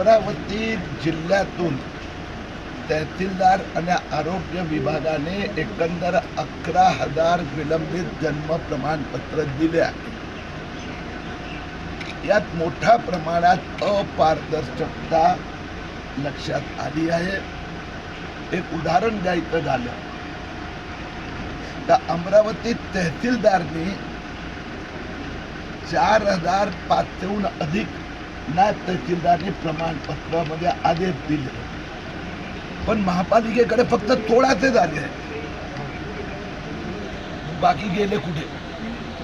अमरावती जिल्ह्यातून तहसीलदार आणि आरोग्य विभागाने एकंदर अकरा हजार विलंबित जन्म प्रमाणपत्र दिले आहे. यात मोठ्या प्रमाणात अपारदर्शकता लक्षात आली आहे. एक उदाहरण द्यायचं झालं. तर अमरावती तहसीलदारनी चार हजार पाचशेहून अधिक नायब तहसीलदारनी प्रमाणपत्रामध्ये आदेश दिले. पण महापालिकेकडे फक्त सोळाचे झाले बाकी गेले कुठे?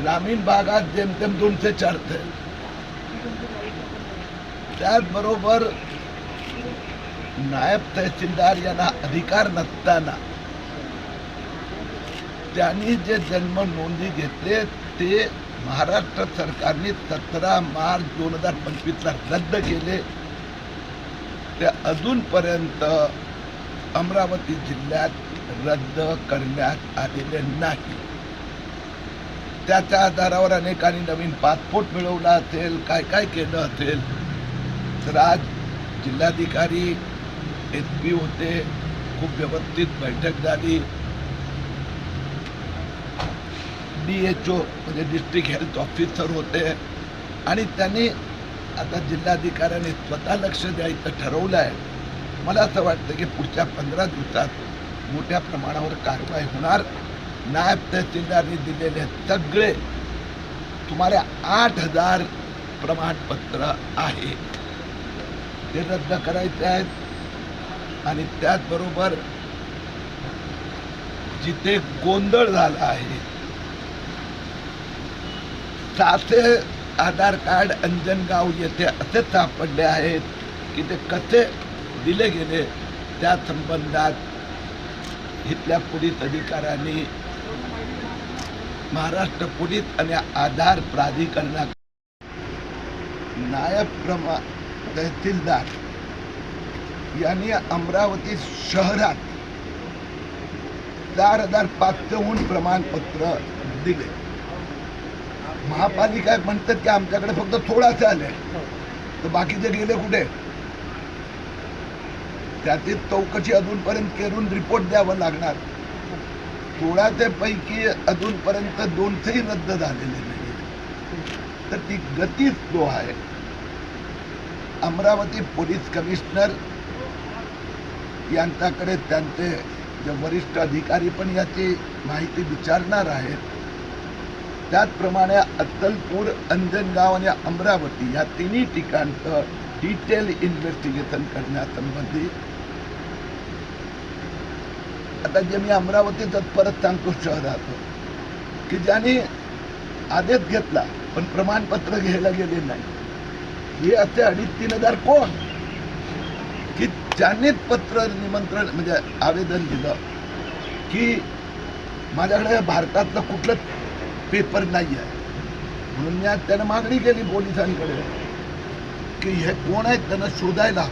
ग्रामीण भागात जेमतेम दोनशे चारशे त्याचबरोबर नायब तहसीलदार यांना अधिकार नसताना त्यांनी जे जन्म नोंदी घेतले ते महाराष्ट्र सरकारने सतरा मार्च दोन हजार पंचवीसला रद्द केले. ते अजूनपर्यंत अमरावती जिल्ह्यात रद्द करण्यात आलेले नाही. त्याच्या आधारावर अनेकांनी नवीन पासपोर्ट मिळवला असेल काय काय केलं असेल. तर आज जिल्हाधिकारी एस पी होते खूप व्यवस्थित बैठक झाली. डी एच ओ म्हणजे डिस्ट्रिक्ट हेल्थ ऑफिसर होते आणि त्यांनी आता जिल्हाधिकाऱ्यांनी स्वतः लक्ष द्यायचं ठरवलं आहे मला असं वाटतं की पुढच्या पंधरा दिवसात मोठ्या प्रमाणावर कारवाई होणार. नायब तहसीलदारनी दिलेले सगळे तुम्हाला आठ हजार प्रमाणपत्र आहे. ते रद्द करायचे आहेत. आणि त्याचबरोबर जिथे गोंधळ झाला आहे सासे आधार कार्ड अंजनगाव येथे असे सापडले आहेत की ते कसे दिले गेले त्या संबंधात इथल्या पोलीस अधिकाऱ्यांनी महाराष्ट्र पोलीस आणि आधार प्राधिकरणा नायब प्रमा तहसीलदार यांनी अमरावती शहरात चार हजार पाचशेहून प्रमाणपत्र दिले. महापालिका म्हणतात की आमच्याकडे फक्त थोडासे आले तर बाकीचे गेले कुठे? त्यातील चौकशी अजूनपर्यंत करून रिपोर्ट द्यावं लागणार. सोळाचे पैकी अजूनपर्यंत दोनशेही रद्द झालेले नाही तर ती गती स्लो आहे अमरावती पोलीस कमिशनर यांच्याकडे त्यांचे जे वरिष्ठ अधिकारी पण याची माहिती विचारणार आहेत. त्याचप्रमाणे अत्तलपूर अंजनगाव आणि अमरावती या तिन्ही ठिकाणचं डिटेल इन्व्हेस्टिगेशन करण्यासंबंधी. आता जे मी अमरावतीच परत सांगतो शहरात की ज्यांनी आदेश घेतला पण प्रमाणपत्र घ्यायला गेले नाही. हे असे अडीच तीन हजार कोण? की ज्यांनीच पत्र निमंत्रण म्हणजे आवेदन दिलं की माझ्याकडे भारतातलं कुठलं पेपर नाही आहे. म्हणून मी आज त्यानं मागणी केली पोलिसांकडे की हे कोण आहेत त्यांना शोधायला.